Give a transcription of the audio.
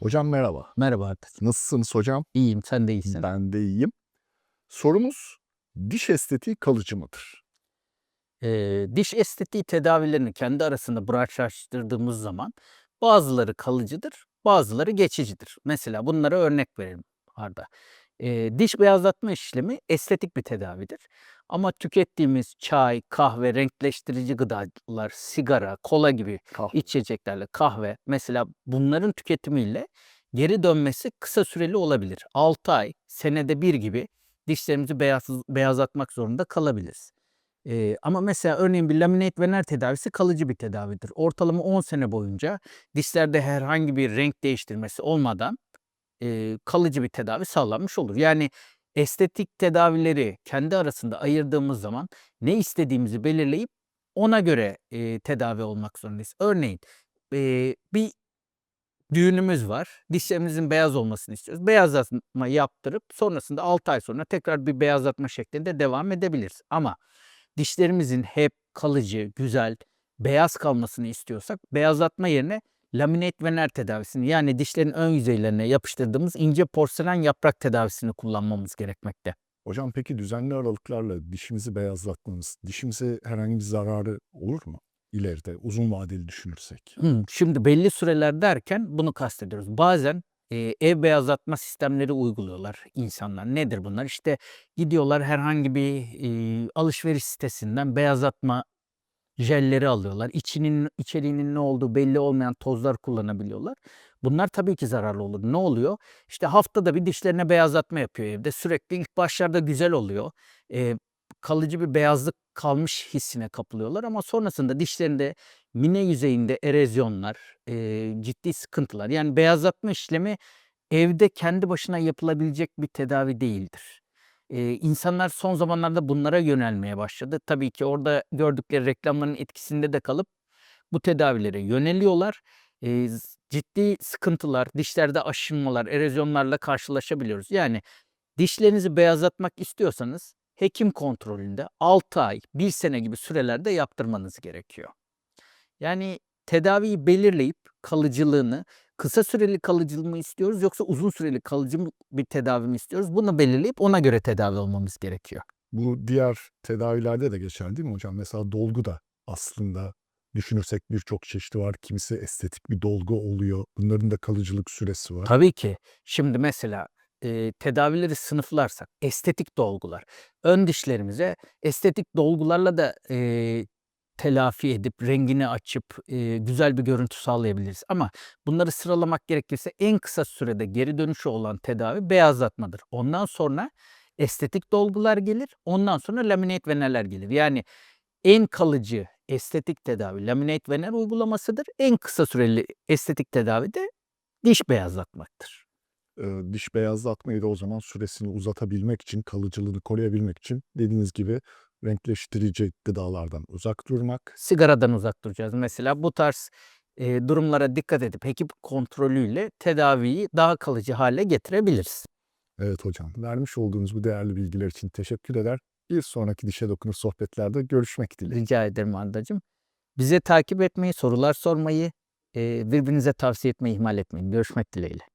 Hocam merhaba. Merhaba Artacığım. Nasılsınız hocam? İyiyim, sen de iyisin. Ben de iyiyim. Sorumuz diş estetiği kalıcı mıdır? Eee, diş estetiği tedavilerini kendi arasında branşlaştırdığımız zaman bazıları kalıcıdır, bazıları geçicidir. Mesela bunlara örnek verelim Arda. Eee, diş beyazlatma işlemi estetik bir tedavidir. Ama tükettiğimiz çay, kahve, renkleştirici gıdalar, sigara, kola gibi Kahve. içeceklerle kahve mesela bunların tüketimiyle geri dönmesi kısa süreli olabilir. 6 ay, senede bir gibi dişlerimizi beyaz, beyazlatmak zorunda kalabiliriz. Eee, ama mesela örneğin bir laminate vener tedavisi kalıcı bir tedavidir. Ortalama 10 sene boyunca dişlerde herhangi bir renk değiştirmesi olmadan eee, kalıcı bir tedavi sağlanmış olur. Yani estetik tedavileri kendi arasında ayırdığımız zaman ne istediğimizi belirleyip ona göre eee, tedavi olmak zorundayız. Örneğin eee, bir düğünümüz var. Dişlerimizin beyaz olmasını istiyoruz. Beyazlatma yaptırıp sonrasında 6 ay sonra tekrar bir beyazlatma şeklinde devam edebiliriz. Ama dişlerimizin hep kalıcı, güzel, beyaz kalmasını istiyorsak beyazlatma yerine laminate vener tedavisini yani dişlerin ön yüzeylerine yapıştırdığımız ince porselen yaprak tedavisini kullanmamız gerekmekte. Hocam peki düzenli aralıklarla dişimizi beyazlatmamız dişimize herhangi bir zararı olur mu? İleride uzun vadeli düşünürsek. Hımm, şimdi belli süreler derken bunu kastediyoruz. Bazen, eee, ev beyazlatma sistemleri uyguluyorlar insanlar. Nedir bunlar? İşte gidiyorlar herhangi bir, iii, alışveriş sitesinden beyazlatma jelleri alıyorlar. İçinin içeriğinin ne olduğu belli olmayan tozlar kullanabiliyorlar. Bunlar tabii ki zararlı olur. Ne oluyor? İşte haftada bir dişlerine beyazlatma yapıyor evde. Sürekli ilk başlarda güzel oluyor. Eee, kalıcı bir beyazlık kalmış hissine kapılıyorlar ama sonrasında dişlerinde mine yüzeyinde erozyonlar, eee, ciddi sıkıntılar yani beyazlatma işlemi evde kendi başına yapılabilecek bir tedavi değildir. Eee, insanlar son zamanlarda bunlara yönelmeye başladı. Tabii ki orada gördükleri reklamların etkisinde de kalıp bu tedavilere yöneliyorlar. Eee, z ciddi sıkıntılar, dişlerde aşınmalar, erozyonlarla karşılaşabiliyoruz. Yani dişlerinizi beyazlatmak istiyorsanız hekim kontrolünde 6 ay, 1 sene gibi sürelerde yaptırmanız gerekiyor. Yani tedaviyi belirleyip kalıcılığını, kısa süreli kalıcılığı mı istiyoruz yoksa uzun süreli kalıcı bir tedavi mi istiyoruz? Bunu belirleyip ona göre tedavi olmamız gerekiyor. Bu diğer tedavilerde de geçerli değil mi hocam? Mesela dolgu da aslında düşünürsek birçok çeşidi var. Kimisi estetik bir dolgu oluyor. Bunların da kalıcılık süresi var. Tabii ki. Şimdi mesela, eee, tedavileri sınıflarsak estetik dolgular. Ön dişlerimize estetik dolgularla da, eee, telafi edip rengini açıp, eee, güzel bir görüntü sağlayabiliriz. Ama bunları sıralamak gerekirse en kısa sürede geri dönüşü olan tedavi beyazlatmadır. Ondan sonra estetik dolgular gelir. Ondan sonra laminate venerler gelir. Yani en kalıcı estetik tedavi laminate vener uygulamasıdır. En kısa süreli estetik tedavi de diş beyazlatmaktır. Eee, diş beyazlatmayı da o zaman süresini uzatabilmek için, kalıcılığını koruyabilmek için dediğiniz gibi renkleştirici gıdalardan uzak durmak. Sigaradan uzak duracağız. Mesela bu tarz, eee, durumlara dikkat edip hekim kontrolüyle tedaviyi daha kalıcı hale getirebiliriz. Evet hocam. Vermiş olduğunuz bu değerli bilgiler için teşekkür eder. Bir sonraki Dişe Dokunur sohbetlerde görüşmek dileğiyle. Rica ederim Ardacığım. Bize takip etmeyi, sorular sormayı, birbirinize tavsiye etmeyi ihmal etmeyin. Görüşmek dileğiyle.